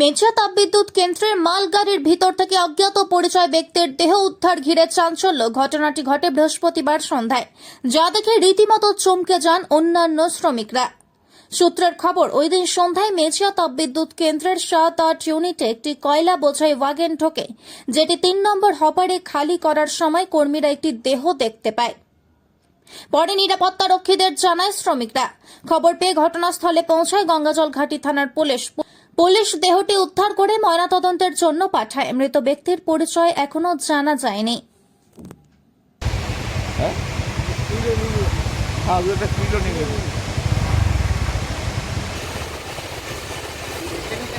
মেচা তাপবিদ্যুৎ কেন্দ্রের মালগাড়ির ভিতর থেকে অজ্ঞাত পরিচয় ব্যক্তির দেহ উদ্ধার ঘিরে চাঞ্চল্য। ঘটনাটি ঘটে বৃহস্পতিবার সন্ধ্যায়। যা দেখে রীতিমতো চমকে যান অন্যান্য শ্রমিকরা। সূত্রের খবর, ওই দিন সন্ধ্যায় মেচিয়া তাপবিদ্যুৎ কেন্দ্রের সাত আট ইউনিটে একটি কয়লা বোঝাই ওয়াগেন ঢোকে, যেটি তিন নম্বর হপারে খালি করার সময় কর্মীরা একটি দেহ দেখতে পায়। পরে নিরাপত্তারক্ষীদের জানায় শ্রমিকরা। খবর পেয়ে ঘটনাস্থলে পৌঁছায় গঙ্গাজল ঘাটি থানার পুলিশ। পুলিশ দেহটি উদ্ধার করে ময়নাতদন্তের জন্য পাঠায়। মৃত ব্যক্তির পরিচয় এখনও জানা যায়নি। হ্যাঁ? ওটা কিলো নিয়ে নেবে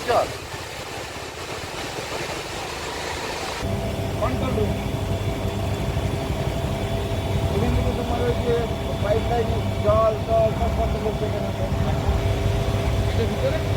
চল এখান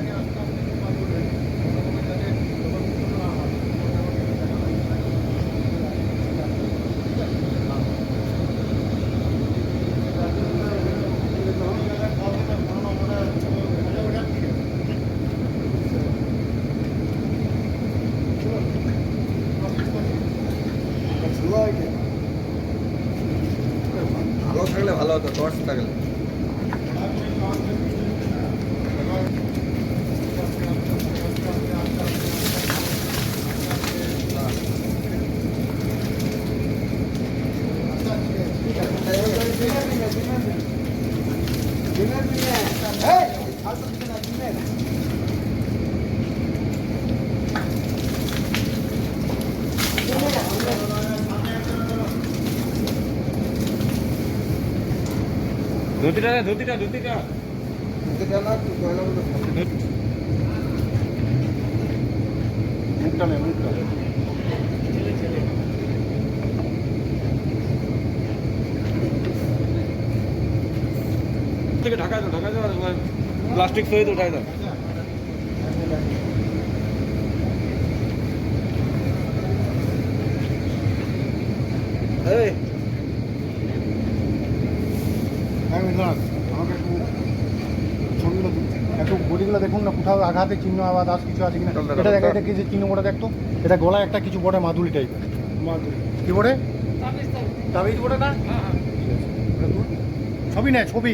ভালো থাকলে ভালো হতো টর্চ থাকলে ধুতিটা ধুতিটা ধুতিটা। মুখটা নেই মুখটা থেকে ঢাকায় দাও ঢাকায় দাও প্লাস্টিক সহিত উঠাই দাও। আমাকে একটু ছবিগুলো একটু বডিগুলো দেখুন না কোথাও আঘাতে চিহ্ন আবার দাস কিছু আছে কিনা। এটা দেখা এটা কি যে চিহ্ন বড় দেখতো এটা গলায় একটা কিছু বড়ে মাদুলি টাইপের মাদুলি। কি বড়ে তাবিজ বড়ে না। ছবি নেয় ছবি।